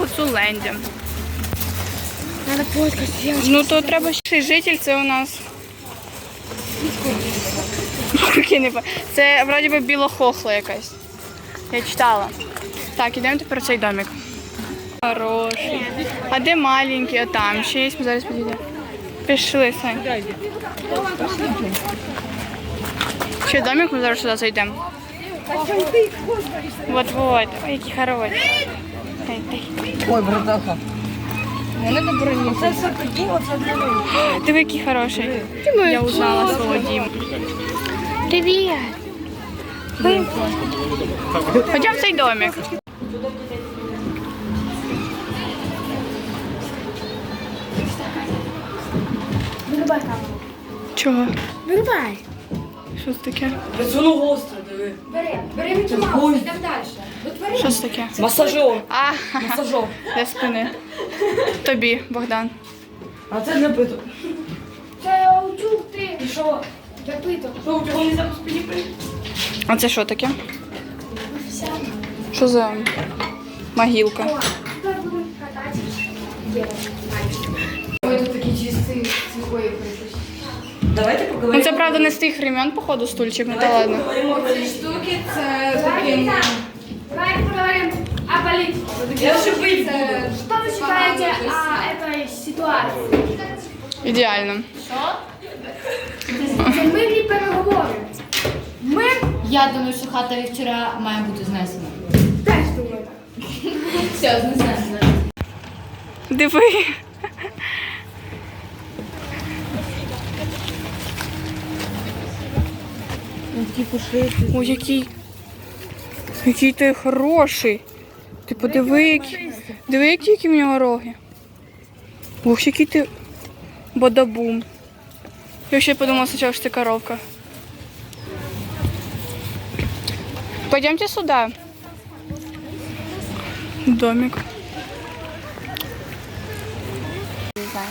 Гуцуленді. Надо фоткать. Я Ну то треба ще житель, це у нас. Це вроді би білохохла якась. Я читала. Так, ідемо тепер цей домик. Хороший. А де маленький? А там ще є. Ми зараз підійдемо. Пішли, Сань. Ще домик, ми зараз сюди зайдемо. Вот-вот. Ой, який хороший. Ой, братаха. Не надо броню. Це все прикинь, оце Диви, який хороший. Я узнала свого Діму. Привіт. Пойдем в цей домик. Вирубай камеру. Чого? Вирубай. Що це таке? Воно гостре, диви. Бери, бери Мікі Маус, йдемо далі. Що це таке? Масажер. А, Масажер. для спини. Тобі, Богдан. А це не питок. Це Утюг, ти. І що? Запиток. Що, у цього не зараз підіпи? А це що таке? Що за могилка? Тепер будемо кататися. Ой, тут такі чисті цвої прийшли. Давайте Ну поговоримо. це правда не з тих времен, походу, стульчик, ну та ладно. Ці штуки це такі... Давай поговорим о политике. Я ще вийду. Что вы считаете о этой ситуации? Ідеально. Це мирні переговори. Ми Я думаю, що хата вчора має бути знесена. теж думаємо так. Все, знесена. Диви. Ой, який. Який ти хороший. Ти подиви, які... диви, які, які в нього роги. Ух, який ти бадабум. Я ще подумала спочатку, що ти коровка. Пойдемте сюда. Домик. Не знаю.